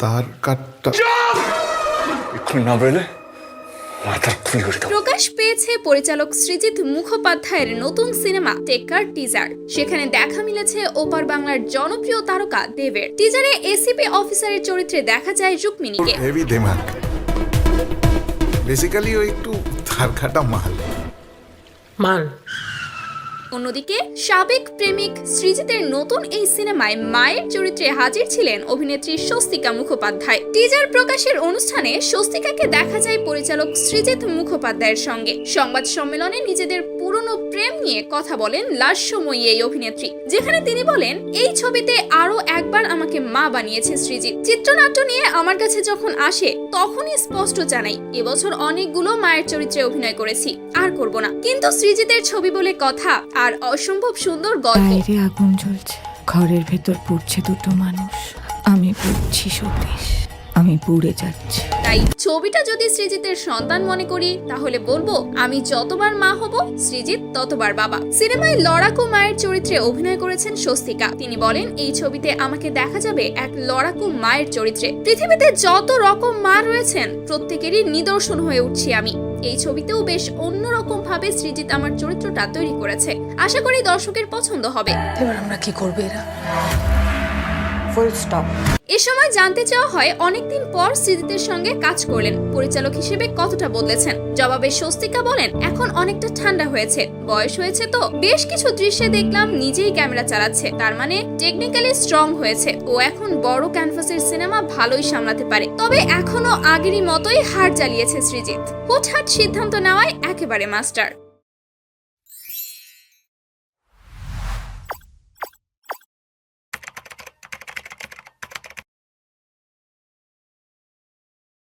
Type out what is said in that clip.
তার কাটটা এক্ষুনি না বেরোলে মাথার খুলি করে দেবো প্রকাশ পেয়েছে পরিচালক সৃজিত মুখোপাধ্যায়ের নতুন সিনেমা টেক্কার টিজার। সেখানে দেখা মিলেছে ওপার বাংলার জনপ্রিয় তারকা দেবের। টিজারে এসিপি অফিসারের চরিত্রে দেখা যায় রুক্মিণীকে। হেভি দেমাক বেসিক্যালি ও একটু তার কাটা মাল। মান অন্যদিকে, সাবেক প্রেমিক সৃজিতের নতুন এই সিনেমায় মায়ের চরিত্রে হাজির ছিলেন অভিনেত্রী স্বস্তিকা মুখোপাধ্যায়। টিজার প্রকাশের অনুষ্ঠানে স্বস্তিকাকে দেখা যায় পরিচালক সৃজিত মুখোপাধ্যায়ের সঙ্গে। সংবাদ সম্মেলনে নিজেদের পুরনো নিয়ে কথা বলেন লাস্ট সময় এই অভিনেত্রী, যেখানে তিনি বলেন, এই ছবিতে আরও একবার আমাকে মা বানিয়েছে সৃজিত চিত্রনাট্য নিয়ে আমার কাছে যখন আসে, তখনই স্পষ্ট জানাই এবছর অনেকগুলো মায়ের চরিত্রে অভিনয় করেছি, আর করব না। কিন্তু সৃজিতের ছবি বলে কথা আর অসম্ভব সুন্দর গল্প। বাইরে আগুন জ্বলছে। ঘরের ভেতর পড়ছে দুটো মানুষ। আমি পুড়ছি সতীশ। আমি পুড়ে যাচ্ছি। তাই ছবিটা যদি সৃজিতের সন্তান মনে করি, তাহলে বলব আমি যতবার মা হব সৃজিত ততবার বাবা। সিনেমায় লড়াকু মায়ের চরিত্রে অভিনয় করেছেন স্বস্তিকা। তিনি বলেন, এই ছবিতে আমাকে দেখা যাবে এক লড়াকু মায়ের চরিত্রে। পৃথিবীতে যত রকম মা রয়েছেন, প্রত্যেকেরই নিদর্শন হয়ে উঠছি আমি। এই ছবিতেও বেশ অন্যরকম ভাবে সৃজিত আমার চরিত্রটা তৈরি করেছে। আশা করি দর্শকের পছন্দ হবে। এবার আমরা কি করব এরা? ফুল স্টপ এ সময় জানতে চাওয়া হয়, অনেকদিন পর সৃজিতের সঙ্গে কাজ করলেন। পরিচালক হিসেবে কতটা বদলেছেন? জবাবে স্বস্তিকা বলেন, এখন অনেকটা ঠান্ডা হয়েছে। বয়স হয়েছে তো। বেশ কিছু দৃশ্যে দেখলাম নিজেই ক্যামেরা চালাচ্ছে। তার মানে টেকনিক্যালি স্ট্রং হয়েছে। ও এখন বড় ক্যানভাসের সিনেমা ভালোই সামলাতে পারে। তবে এখনও আগেরই মতোই হার জ্বালিয়েছে সৃজিত হুটহাট সিদ্ধান্ত নেওয়ায় একেবারে মাস্টার।